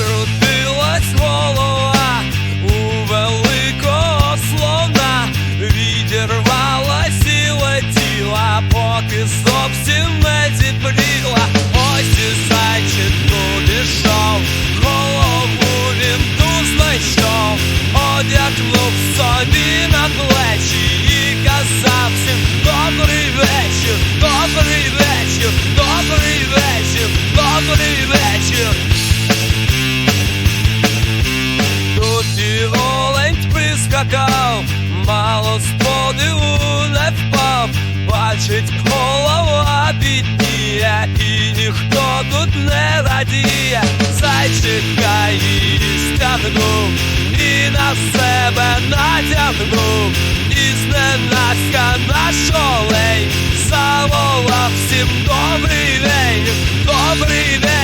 крутилась голова прискакав, мало з подиву не впав, бачить голова бідніє, і ніхто тут не радіє, зайчика її стягнув, і на себе натягнув, і зненацька наш олень заволав всім добрий день, добрий день,